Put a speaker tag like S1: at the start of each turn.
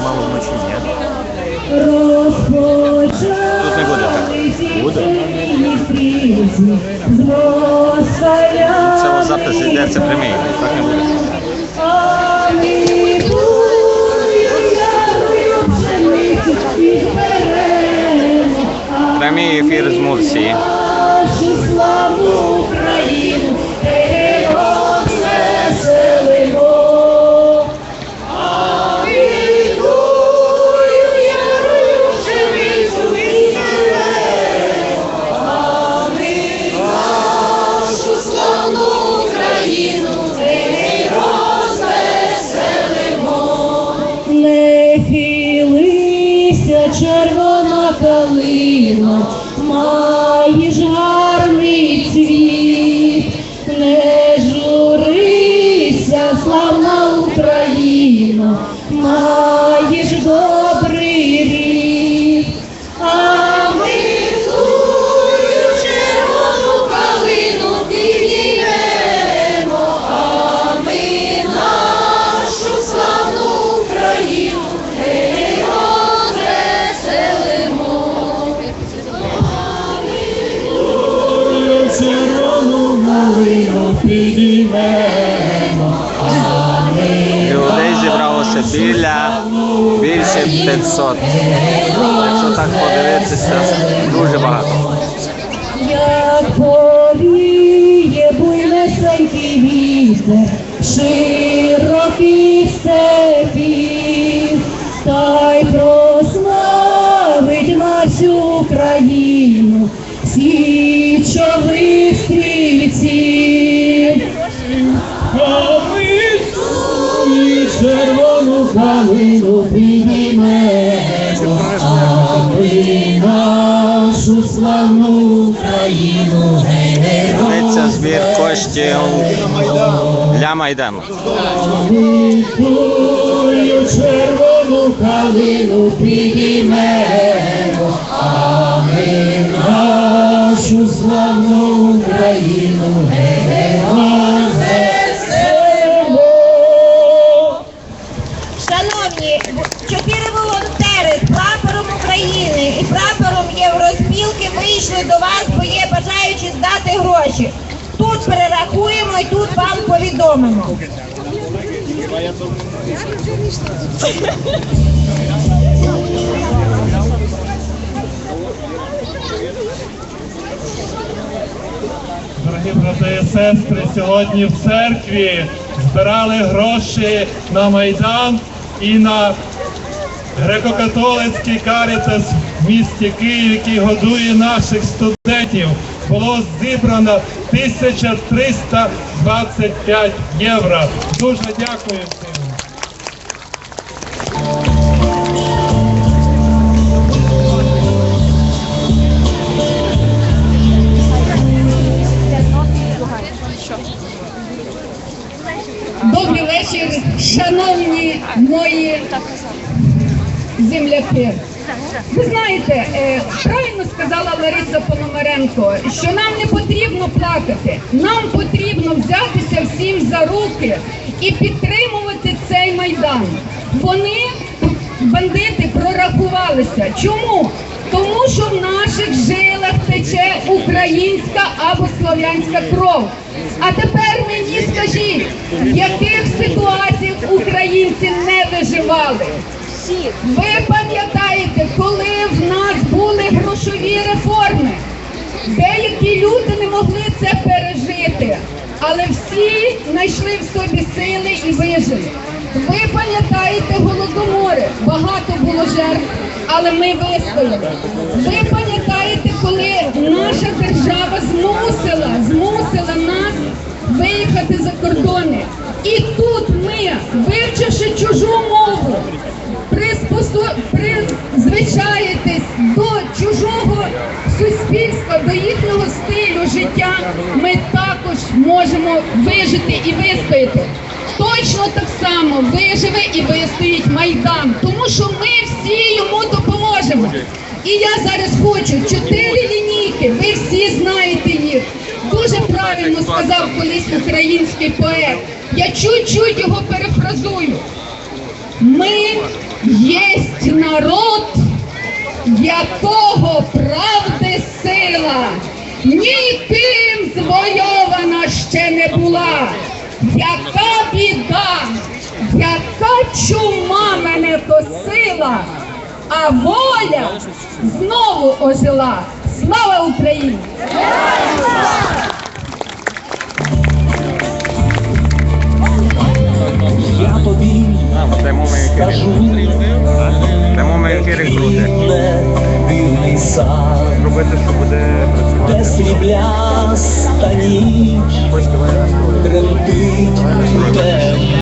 S1: мало?
S2: Розпочали
S1: Тут не буде так. Буде?
S2: Це
S1: запис йде, це прямий, так не буде. Прямий ефір з Мурсії. Людей зібралося біля більше 500. Якщо так подивитися, дуже багато.
S2: як поліє буйнесенький вітер, широкий степів, і червону калину підіймемо, а ми нашу славну Україну
S1: Ведеться збір коштів. Для Майдану.
S2: Тую червону калину підіймемо, а ми нашу славну Україну героям
S3: Шановні, чотири волонтери з прапором України і прапором Євроспілки вийшли до вас, бо є бажаючі здати гроші. Тут перерахуємо і тут вам повідомимо.
S4: Дорогі брати і сестри, сьогодні в церкві збирали гроші на Майдан і на греко-католицький карітас в місті Київ, який годує наших студентів. Було зібрано 1325 євро. Дуже дякую всім.
S5: Шановні мої земляки. Ви знаєте, е, правильно сказала Лариса Пономаренко, що нам не потрібно плакати, нам потрібно взятися всім за руки і підтримувати цей майдан. Вони, бандити, прорахувалися. Чому? Тому що в наших жилах тече українська або слов'янська кров. А тепер скажіть, в яких ситуаціях українці не виживали? Ви пам'ятаєте, коли в нас були грошові реформи? Деякі люди не могли це пережити, але всі знайшли в собі сили і вижили. Ви пам'ятаєте голодомори, багато було жертв, але ми вистояли. Ви пам'ятаєте, коли наша держава змусила, змусила нас виїхати за кордони. І тут ми, вивчивши чужу мову, приспосо- призвичаєтесь до чужого суспільства, до їхнього стилю життя, ми також можемо вижити і вистояти. Точно так само виживе і вистоїть Майдан, тому що ми всі йому допоможемо. І я зараз хочу чотири лінійки, ви всі знаєте їх. Дуже правильно сказав колись український поет. Я чуть-чуть його перефразую. Ми єсть народ, якого правди сила, ніким звойована ще не була. Яка біда, яка чума мене косила, а воля знову ожила. Слава Україні!
S2: Я тобі скажу,
S1: В прямому ефірі крути.
S2: не дивний сад,
S1: що буде
S2: де
S1: працювати.
S2: срібляста ніч тремтить у тебе.